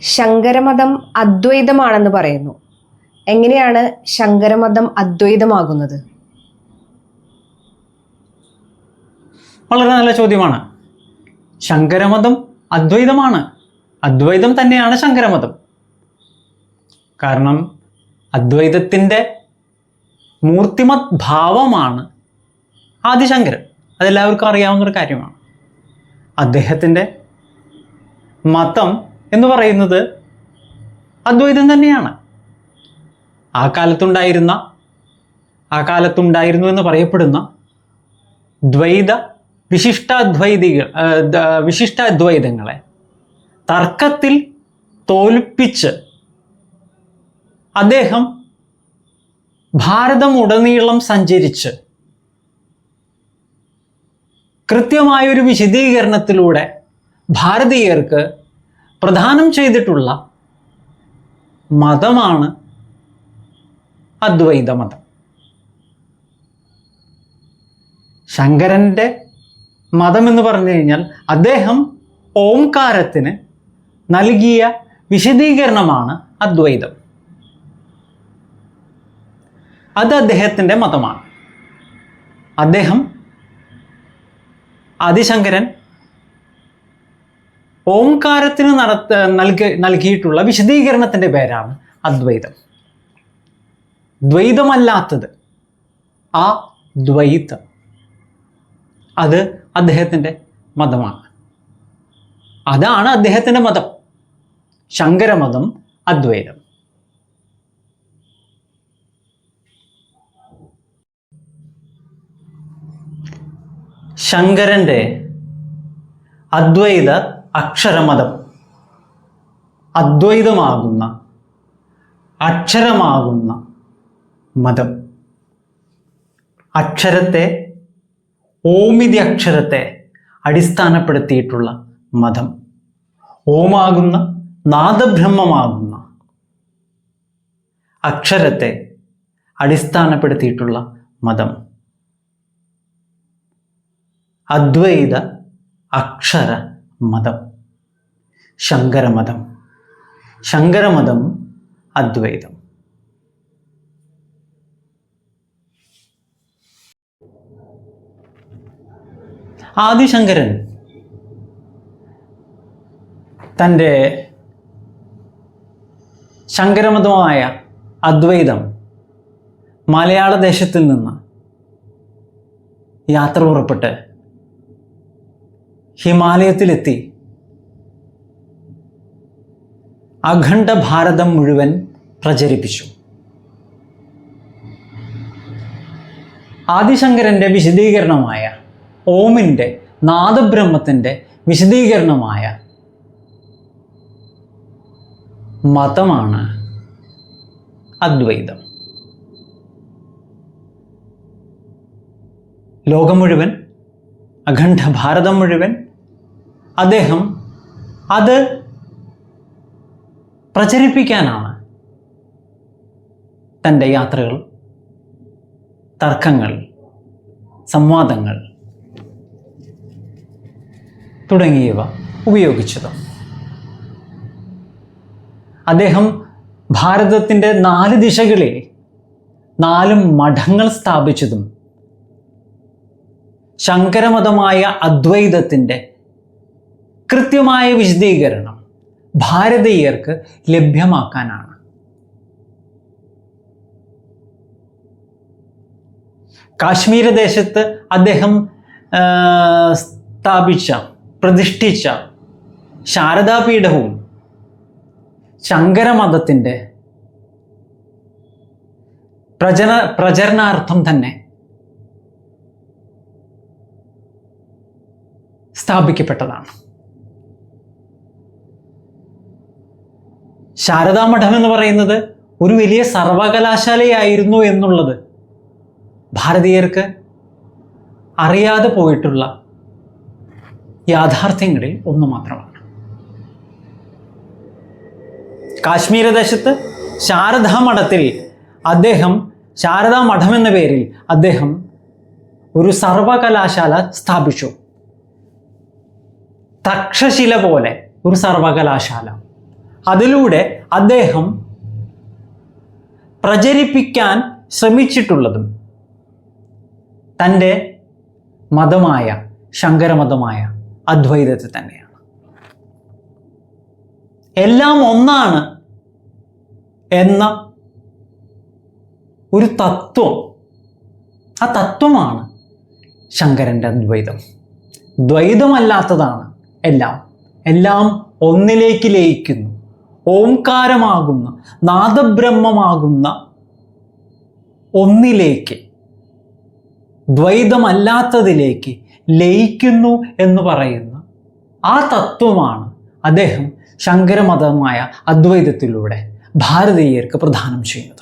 ശങ്കരമതം അദ്വൈതമാണെന്ന് പറയുന്നു. എങ്ങനെയാണ് ശങ്കരമതം അദ്വൈതമാകുന്നത്? വളരെ നല്ല ചോദ്യമാണ്. ശങ്കരമതം അദ്വൈതമാണ്. അദ്വൈതം തന്നെയാണ് ശങ്കരമതം. കാരണം അദ്വൈതത്തിന്റെ മൂർത്തിമത് ഭാവമാണ് ആദിശങ്കരൻ. അതെല്ലാവർക്കും അറിയാവുന്ന ഒരു കാര്യമാണ്. അദ്ദേഹത്തിന്റെ മതം എന്ന് പറയുന്നത് അദ്വൈതം തന്നെയാണ്. ആ കാലത്തുണ്ടായിരുന്ന ആ കാലത്തുണ്ടായിരുന്നു എന്ന് പറയപ്പെടുന്ന ദ്വൈത വിശിഷ്ടാദ്വൈതികൾ വിശിഷ്ടാദ്വൈതങ്ങളെ തർക്കത്തിൽ തോൽപ്പിച്ച് അദ്ദേഹം ഭാരതം ഉടനീളം സഞ്ചരിച്ച് കൃത്യമായൊരു വിശദീകരണത്തിലൂടെ ഭാരതീയർക്ക് പ്രദാനം ചെയ്തിട്ടുള്ള മതമാണ് അദ്വൈത മതം. ശങ്കരന്റെ മതം എന്ന് പറഞ്ഞു കഴിഞ്ഞാൽ അദ്ദേഹം ഓംകാരത്തിന് നൽകിയ വിശദീകരണമാണ് അദ്വൈതം. അത് അദ്ദേഹത്തിന്റെ മതമാണ്. അദ്ദേഹം ആദിശങ്കരൻ ഓംകാരത്തിന് നടത്ത നൽകി നൽകിയിട്ടുള്ള വിശദീകരണത്തിന്റെ പേരാണ് അദ്വൈതം. ദ്വൈതമല്ലാത്തത് ആ ദ്വൈതം. അത് അദ്ദേഹത്തിന്റെ മതമാണ്. അതാണ് അദ്ദേഹത്തിന്റെ മതം. ശങ്കരമതം അദ്വൈതം. ശങ്കരന്റെ അദ്വൈത അക്ഷരമതം. അദ്വൈതമാകുന്ന അക്ഷരമാകുന്ന മതം. അക്ഷരത്തെ ഓമിതി അക്ഷരത്തെ അടിസ്ഥാനപ്പെടുത്തിയിട്ടുള്ള മതം. ഓമാകുന്ന നാദബ്രഹ്മമാകുന്ന അക്ഷരത്തെ അടിസ്ഥാനപ്പെടുത്തിയിട്ടുള്ള മതം. അദ്വൈത അക്ഷര മതം. ശങ്കരമതം. ശങ്കരമതം അദ്വൈതം. ആദിശങ്കരൻ തന്റെ ശങ്കരമതമായ അദ്വൈതം മലയാള ദേശത്തിൽ നിന്ന് യാത്ര പുറപ്പെട്ട് ഹിമാലയത്തിലെത്തി. അഖണ്ഡ ഭാരതം മുഴുവൻ പ്രചരിപ്പിച്ചു. ആദിശങ്കരന്റെ വിശദീകരണമായ ഓമിന്റെ നാദബ്രഹ്മത്തിന്റെ വിശദീകരണമായ മതമാണ് അദ്വൈതം. ലോകം മുഴുവൻ അഖണ്ഡ ഭാരതം മുഴുവൻ അദ്ദേഹം അത് പ്രചരിപ്പിക്കാനാണ് തന്റെ യാത്രകൾ തർക്കങ്ങൾ സംവാദങ്ങൾ തുടങ്ങിയവ ഉപയോഗിച്ചത്. അദ്ദേഹം ഭാരതത്തിന്റെ നാല് ദിശകളിൽ നാല് മഠങ്ങൾ സ്ഥാപിച്ചതും ശങ്കരമതമായ അദ്വൈതത്തിന്റെ കൃത്യമായ വിശദീകരണം ഭാരതീയർക്ക് ലഭ്യമാക്കാനാണ്. കാശ്മീര ദേശത്ത് അദ്ദേഹം സ്ഥാപിച്ച പ്രതിഷ്ഠിച്ച ശാരദാപീഠവും ശങ്കരമതത്തിന്റെ പ്രചന പ്രചരണാർത്ഥം തന്നെ സ്ഥാപിക്കപ്പെട്ടതാണ്. ശാരദാമഠം എന്ന് പറയുന്നത് ഒരു വലിയ സർവകലാശാലയായിരുന്നു എന്നുള്ളത് ഭാരതീയർക്ക് അറിയാതെ പോയിട്ടുള്ള യാഥാർത്ഥ്യങ്ങളിൽ ഒന്ന് മാത്രമാണ്. കാശ്മീര ദേശത്ത് ശാരദാ മഠത്തിൽ അദ്ദേഹം ശാരദാ മഠം എന്ന പേരിൽ അദ്ദേഹം ഒരു സർവകലാശാല സ്ഥാപിച്ചു. തക്ഷശില പോലെ ഒരു സർവകലാശാല. അതിലൂടെ അദ്ദേഹം പ്രചരിപ്പിക്കാൻ ശ്രമിച്ചിട്ടുള്ളതും തന്റെ മതമായ ശങ്കരമതമായ അദ്വൈതത്തെ തന്നെയാണ്. എല്ലാം ഒന്നാണ് എന്ന ഒരു തത്വം. ആ തത്വമാണ് ശങ്കരന്റെ അദ്വൈതം. ദ്വൈതമല്ലാത്തതാണ് എല്ലാം. എല്ലാം ഒന്നിലേക്ക് ലയിക്കുന്നു. ഓംകാരമാകുന്ന നാദബ്രഹ്മമാകുന്ന ഒന്നിലേക്ക് ദ്വൈതമല്ലാത്തതിലേക്ക് ലയിക്കുന്നു എന്ന് പറയുന്ന ആ തത്വമാണ് അദ്ദേഹം ശങ്കരമതമായ അദ്വൈതത്തിലൂടെ ഭാരതീയർക്ക് പ്രദാനം ചെയ്യുന്നത്.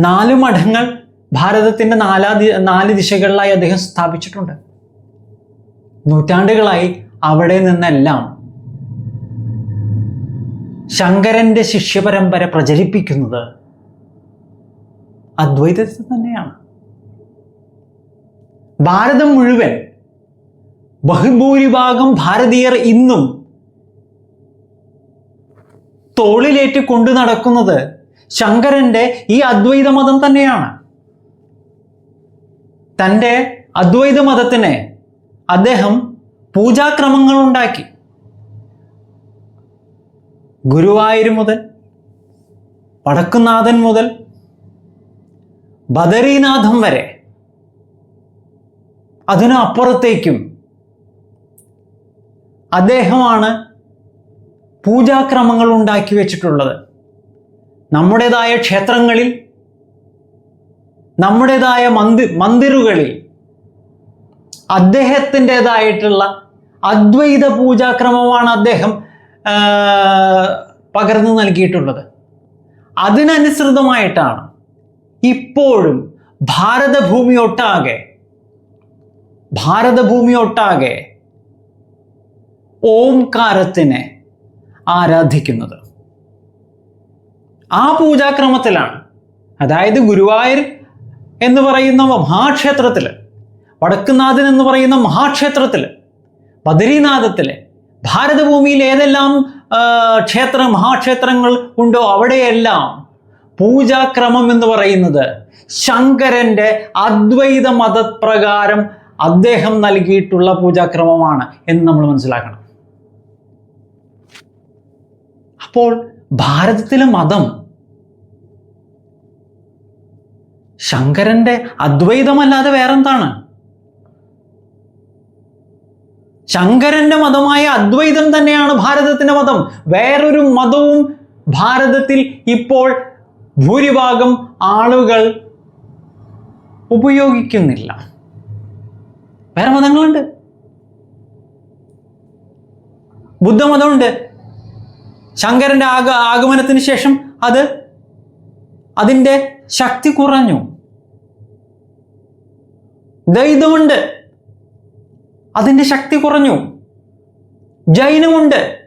നാല് മഠങ്ങൾ ഭാരതത്തിന്റെ നാലാ നാല് ദിശകളിലായി അദ്ദേഹം സ്ഥാപിച്ചിട്ടുണ്ട്. നൂറ്റാണ്ടുകളായി അവിടെ നിന്നെല്ലാം ശങ്കരന്റെ ശിഷ്യപരമ്പര പ്രചരിപ്പിക്കുന്നത് അദ്വൈതത്തെ തന്നെയാണ്. ഭാരതം മുഴുവൻ ബഹുഭൂരിഭാഗം ഭാരതീയർ ഇന്നും തോളിലേറ്റ് കൊണ്ടു നടക്കുന്നത് ശങ്കരന്റെ ഈ അദ്വൈത മതം തന്നെയാണ്. തന്റെ അദ്വൈത മതത്തിനെ അദ്ദേഹം പൂജാക്രമങ്ങൾ ഉണ്ടാക്കി ഗുരുവായൂർ മുതൽ വടക്കുനാഥൻ മുതൽ ബദരീനാഥം വരെ അതിനു അപ്പുറത്തേക്കും അദ്ദേഹമാണ് പൂജാക്രമങ്ങൾ ഉണ്ടാക്കി വെച്ചിട്ടുള്ളത്. നമ്മുടേതായ ക്ഷേത്രങ്ങളിൽ നമ്മുടേതായ മന്ദി മന്ദിറുകളിൽ അദ്ദേഹത്തിന്റെതായിട്ടുള്ള അദ്വൈത പൂജാക്രമമാണ് അദ്ദേഹം പകർന്നു നൽകിയിട്ടുള്ളത്. അതിനനുസൃതമായിട്ടാണ് ഇപ്പോഴും ഭാരതഭൂമി ഒട്ടാകെ ഭാരതഭൂമി ഒട്ടാകെ ഓംകാരത്തിനെ ആരാധിക്കുന്നത്. ആ പൂജാക്രമത്തിലാണ് അതായത് ഗുരുവായൂർ എന്ന് പറയുന്ന മഹാക്ഷേത്രത്തിൽ വടക്കുനാഥൻ എന്ന് പറയുന്ന മഹാക്ഷേത്രത്തിൽ ബദരീനാഥത്തിൽ ഭാരതഭൂമിയിൽ ഏതെല്ലാം ക്ഷേത്ര മഹാക്ഷേത്രങ്ങൾ ഉണ്ടോ അവിടെയെല്ലാം പൂജാക്രമം എന്ന് പറയുന്നത് ശങ്കരന്റെ അദ്വൈത മതപ്രകാരം അദ്ദേഹം നൽകിയിട്ടുള്ള പൂജാക്രമമാണ് എന്ന് നമ്മൾ മനസ്സിലാക്കണം. അപ്പോൾ ഭാരതത്തിലെ മതം ശങ്കരന്റെ അദ്വൈതമല്ലാതെ വേറെന്താണ്? ശങ്കരന്റെ മതമായ അദ്വൈതം തന്നെയാണ് ഭാരതത്തിന്റെ മതം. വേറൊരു മതവും ഭാരതത്തിൽ ഇപ്പോൾ ഭൂരിഭാഗം ആളുകൾ ഉപയോഗിക്കുന്നില്ല. വേറെ മതങ്ങളുണ്ട്. ബുദ്ധമതമുണ്ട്. ശങ്കരന്റെ ആഗ ആഗമനത്തിന് ശേഷം അത് അതിന്റെ ശക്തി കുറഞ്ഞു. ദ്വൈതമുണ്ട് അതിന്റെ ശക്തി കുറഞ്ഞു. ജൈനമുണ്ട്.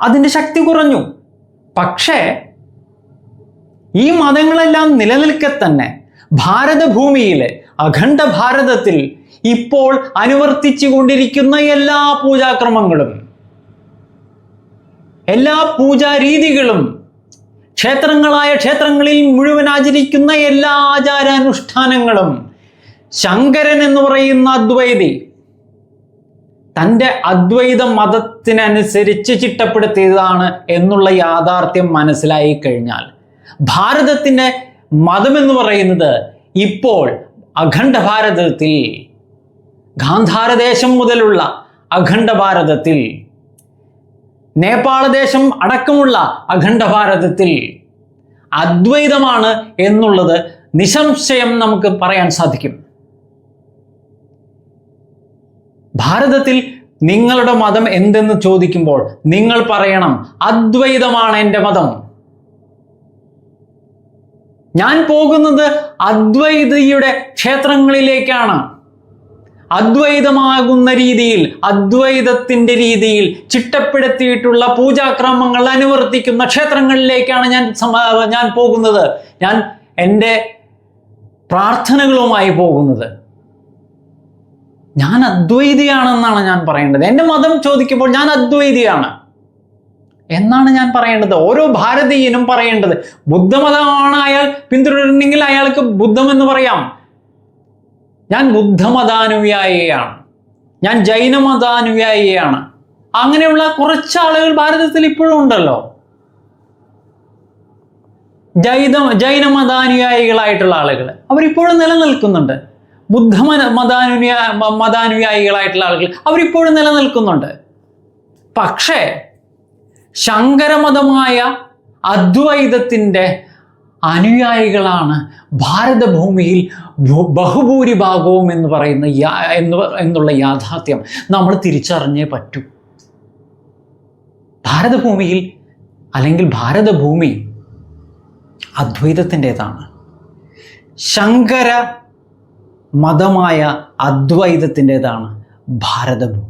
അതിന്റെ ശക്തി കുറഞ്ഞു. പക്ഷേ ഈ മതങ്ങളെല്ലാം നിലനിൽക്കെ തന്നെ ഭാരതഭൂമിയിലെ അഖണ്ഡ ഭാരതത്തിൽ ഇപ്പോൾ അനുവർത്തിച്ചു കൊണ്ടിരിക്കുന്ന എല്ലാ പൂജാക്രമങ്ങളും എല്ലാ പൂജാരീതികളും ക്ഷേത്രങ്ങളായ ക്ഷേത്രങ്ങളിൽ മുഴുവൻ ആചരിക്കുന്ന എല്ലാ ആചാരാനുഷ്ഠാനങ്ങളും ശങ്കരൻ എന്ന് പറയുന്ന അദ്വൈതി തന്റെ അദ്വൈത മതത്തിനനുസരിച്ച് ചിട്ടപ്പെടുത്തിയതാണ് എന്നുള്ള യാഥാർത്ഥ്യം മനസ്സിലായി കഴിഞ്ഞാൽ ഭാരതത്തിന്റെ മതമെന്ന് പറയുന്നത് ഇപ്പോൾ അഖണ്ഡ ഭാരതത്തിൽ ഗാന്ധാരദേശം മുതലുള്ള അഖണ്ഡ ഭാരതത്തിൽ നേപ്പാള ദേശം അടക്കമുള്ള അഖണ്ഡ ഭാരതത്തിൽ അദ്വൈതമാണ് എന്നുള്ളത് നിസംശയം നമുക്ക് പറയാൻ സാധിക്കും. ഭാരതത്തിൽ നിങ്ങളുടെ മതം എന്തെന്ന് ചോദിക്കുമ്പോൾ നിങ്ങൾ പറയണം അദ്വൈതമാണ് എന്റെ മതം. ഞാൻ പോകുന്നത് അദ്വൈതിയുടെ ക്ഷേത്രങ്ങളിലേക്കാണ്. അദ്വൈതമാകുന്ന രീതിയിൽ അദ്വൈതത്തിന്റെ രീതിയിൽ ചിട്ടപ്പെടുത്തിയിട്ടുള്ള പൂജാക്രമങ്ങൾ അനുവർത്തിക്കുന്ന ക്ഷേത്രങ്ങളിലേക്കാണ് ഞാൻ ഞാൻ പോകുന്നത്. ഞാൻ എന്റെ പ്രാർത്ഥനകളുമായി പോകുന്നത്. ഞാൻ അദ്വൈതിയാണെന്നാണ് ഞാൻ പറയേണ്ടത്. എന്റെ മതം ചോദിക്കുമ്പോൾ ഞാൻ അദ്വൈതിയാണ്. എന്നാണ് ഞാൻ പറയേണ്ടത്? ഓരോ ഭാരതീയനും പറയേണ്ടത്. ബുദ്ധമതമാണ് അയാൾ പിന്തുടരുന്നെങ്കിൽ അയാൾക്ക് ബുദ്ധം എന്ന് പറയാം. ഞാൻ ബുദ്ധമതാനുയായിയാണ്. ഞാൻ ജൈനമതാനുയായിയാണ്. അങ്ങനെയുള്ള കുറച്ച് ആളുകൾ ഭാരതത്തിൽ ഇപ്പോഴും ഉണ്ടല്ലോ. ജൈത ജൈനമതാനുയായികളായിട്ടുള്ള ആളുകൾ അവരിപ്പോഴും നിലനിൽക്കുന്നുണ്ട്. ബുദ്ധമത മതാനുയാ മതാനുയായികളായിട്ടുള്ള ആളുകൾ അവരിപ്പോഴും നിലനിൽക്കുന്നുണ്ട്. പക്ഷേ ശങ്കരമതമായ അദ്വൈതത്തിന്റെ അനുയായികളാണ് ഭാരതഭൂമിയിൽ ബഹുഭൂരിഭാഗവും എന്ന് പറയുന്ന എന്ന് എന്നുള്ള യാഥാർത്ഥ്യം നമ്മൾ തിരിച്ചറിഞ്ഞേ പറ്റൂ. ഭാരതഭൂമിയിൽ അല്ലെങ്കിൽ ഭാരതഭൂമി അദ്വൈതത്തിന്റെതാണ്. ശങ്കര മതമായ അദ്വൈതത്തിന്റെതാണ് ഭാരതഭൂമി